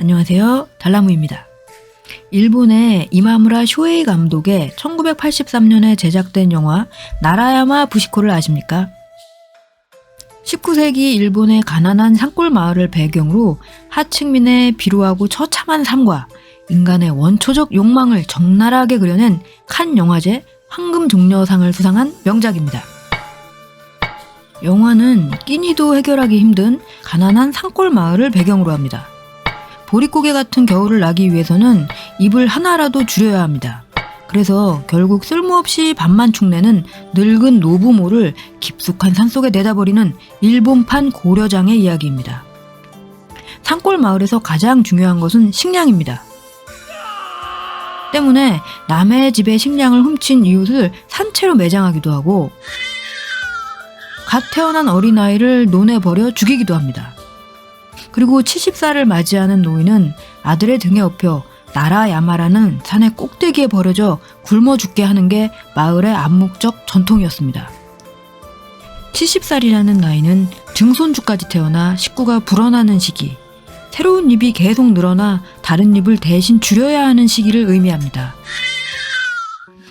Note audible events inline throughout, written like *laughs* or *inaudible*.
안녕하세요. 달나무입니다. 일본의 이마무라 쇼에이 감독의 1983년에 제작된 영화 나라야마 부시코를 아십니까? 19세기 일본의 가난한 산골 마을을 배경으로 하층민의 비루하고 처참한 삶과 인간의 원초적 욕망을 적나라하게 그려낸 칸 영화제 황금종려상을 수상한 명작입니다. 영화는 끼니도 해결하기 힘든 가난한 산골 마을을 배경으로 합니다. 보릿고개 같은 겨울을 나기 위해서는 입을 하나라도 줄여야 합니다. 그래서 결국 쓸모없이 밥만 축내는 늙은 노부모를 깊숙한 산속에 내다버리는 일본판 고려장의 이야기입니다. 산골 마을에서 가장 중요한 것은 식량입니다. 때문에 남의 집의 식량을 훔친 이웃을 산채로 매장하기도 하고 갓 태어난 어린아이를 논에 버려 죽이기도 합니다. 그리고 70살을 맞이하는 노인은 아들의 등에 업혀 나라야마라는 산의 꼭대기에 버려져 굶어 죽게 하는 게 마을의 암묵적 전통이었습니다. 70살이라는 나이는 증손주까지 태어나 식구가 불어나는 시기, 새로운 입이 계속 늘어나 다른 입을 대신 줄여야 하는 시기를 의미합니다.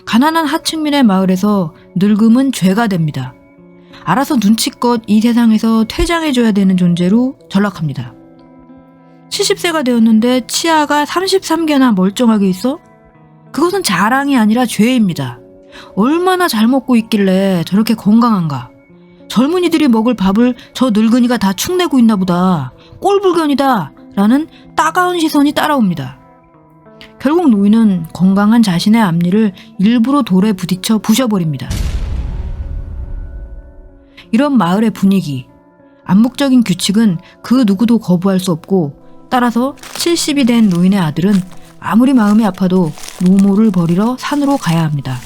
가난한 하층민의 마을에서 늙음은 죄가 됩니다. 알아서 눈치껏 이 세상에서 퇴장해줘야 되는 존재로 전락합니다. 70세가 되었는데 치아가 33개나 멀쩡하게 있어? 그것은 자랑이 아니라 죄입니다. 얼마나 잘 먹고 있길래 저렇게 건강한가? 젊은이들이 먹을 밥을 저 늙은이가 다 축내고 있나 보다. 꼴불견이다. 라는 따가운 시선이 따라옵니다. 결국 노인은 건강한 자신의 앞니를 일부러 돌에 부딪혀 부셔버립니다. 이런 마을의 분위기, 암묵적인 규칙은 그 누구도 거부할 수 없고 따라서 70이 된 노인의 아들은 아무리 마음이 아파도 노모를 버리러 산으로 가야 합니다.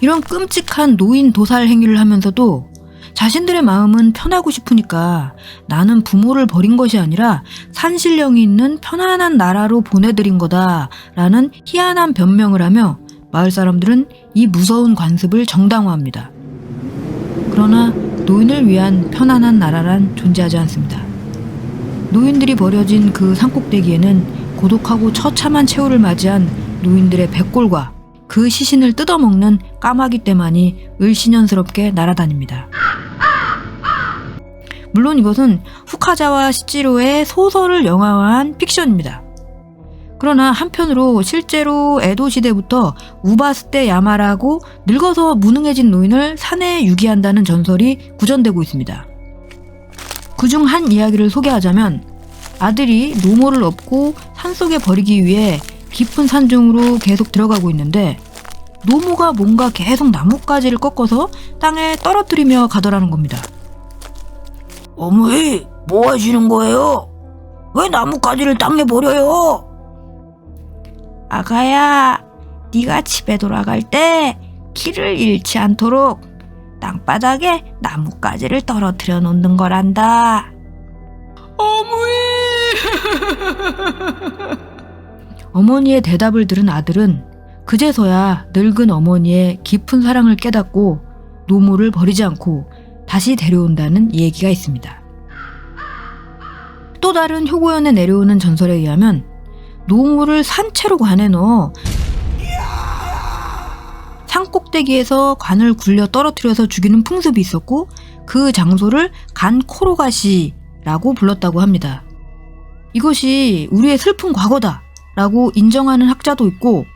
이런 끔찍한 노인 도살 행위를 하면서도 자신들의 마음은 편하고 싶으니까 나는 부모를 버린 것이 아니라 산신령이 있는 편안한 나라로 보내드린 거다라는 희한한 변명을 하며 마을 사람들은 이 무서운 관습을 정당화합니다. 그러나 노인을 위한 편안한 나라란 존재하지 않습니다. 노인들이 버려진 그 산꼭대기에는 고독하고 처참한 최후를 맞이한 노인들의 백골과 그 시신을 뜯어먹는 까마귀 떼만이 을신연스럽게 날아다닙니다. 물론 이것은 후카자와 시치로의 소설을 영화화한 픽션입니다. 그러나 한편으로 실제로 에도 시대부터 우바스테 야마라고 늙어서 무능해진 노인을 산에 유기한다는 전설이 구전되고 있습니다. 그중 한 이야기를 소개하자면 아들이 노모를 업고 산속에 버리기 위해 깊은 산중으로 계속 들어가고 있는데 노모가 뭔가 계속 나뭇가지를 꺾어서 땅에 떨어뜨리며 가더라는 겁니다. 어머니, 뭐 하시는 거예요? 왜 나뭇가지를 땅에 버려요? 아가야, 네가 집에 돌아갈 때 길을 잃지 않도록 땅바닥에 나뭇가지를 떨어뜨려 놓는 거란다. *laughs* 어머니의 대답을 들은 아들은 그제서야 늙은 어머니의 깊은 사랑을 깨닫고 노모를 버리지 않고 다시 데려온다는 얘기가 있습니다. 또 다른 효고연에 내려오는 전설에 의하면 노모를 산채로 관에 넣어 산 꼭대기에서 관을 굴려 떨어뜨려서 죽이는 풍습이 있었고 그 장소를 간 코로가시라고 불렀다고 합니다. 이것이 우리의 슬픈 과거다 라고 인정하는 학자도 있고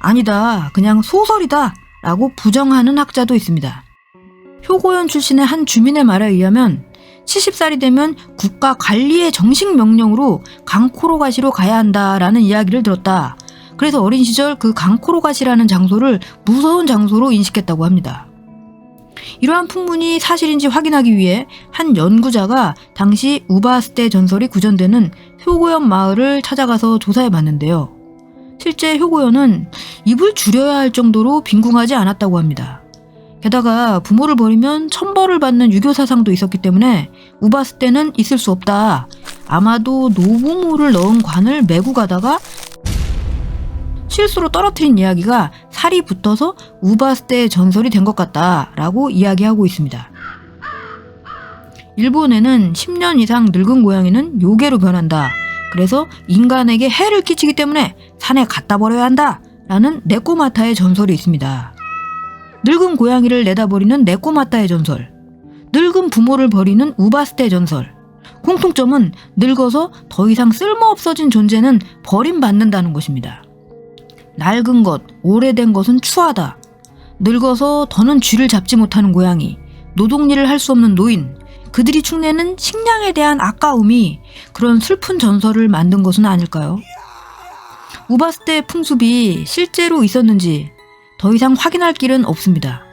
아니다 그냥 소설이다 라고 부정하는 학자도 있습니다. 효고연 출신의 한 주민의 말에 의하면 70살이 되면 국가 관리의 정식 명령으로 강코로가시로 가야 한다라는 이야기를 들었다. 그래서 어린 시절 그 강코로가시라는 장소를 무서운 장소로 인식했다고 합니다. 이러한 풍문이 사실인지 확인하기 위해 한 연구자가 당시 우바스테 전설이 구전되는 효고연 마을을 찾아가서 조사해 봤는데요. 실제 효고연은 입을 줄여야 할 정도로 빈궁하지 않았다고 합니다. 게다가 부모를 버리면 천벌을 받는 유교 사상도 있었기 때문에 우바스테는 있을 수 없다. 아마도 노부모를 넣은 관을 메고 가다가 실수로 떨어뜨린 이야기가 살이 붙어서 우바스테의 전설이 된 것 같다라고 이야기하고 있습니다. 일본에는 10년 이상 늙은 고양이는 요괴로 변한다. 그래서 인간에게 해를 끼치기 때문에 산에 갖다 버려야 한다. 라는 네꼬마타의 전설이 있습니다. 늙은 고양이를 내다버리는 네꼬마타의 전설. 늙은 부모를 버리는 우바스테 전설. 공통점은 늙어서 더 이상 쓸모없어진 존재는 버림받는다는 것입니다. 낡은 것, 오래된 것은 추하다. 늙어서 더는 쥐를 잡지 못하는 고양이, 노동일을 할 수 없는 노인, 그들이 축내는 식량에 대한 아까움이 그런 슬픈 전설을 만든 것은 아닐까요? 우바스테 풍습이 실제로 있었는지 더 이상 확인할 길은 없습니다.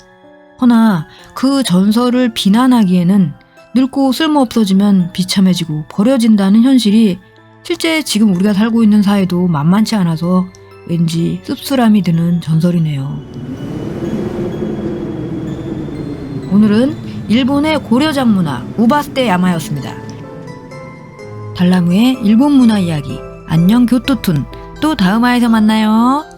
허나 그 전설을 비난하기에는 늙고 쓸모없어지면 비참해지고 버려진다는 현실이 실제 지금 우리가 살고 있는 사회도 만만치 않아서 왠지 씁쓸함이 드는 전설이네요. 오늘은 일본의 고려장 문화 우바스테 야마였습니다. 달나무의 일본 문화 이야기 안녕 교토툰 또 다음 화에서 만나요.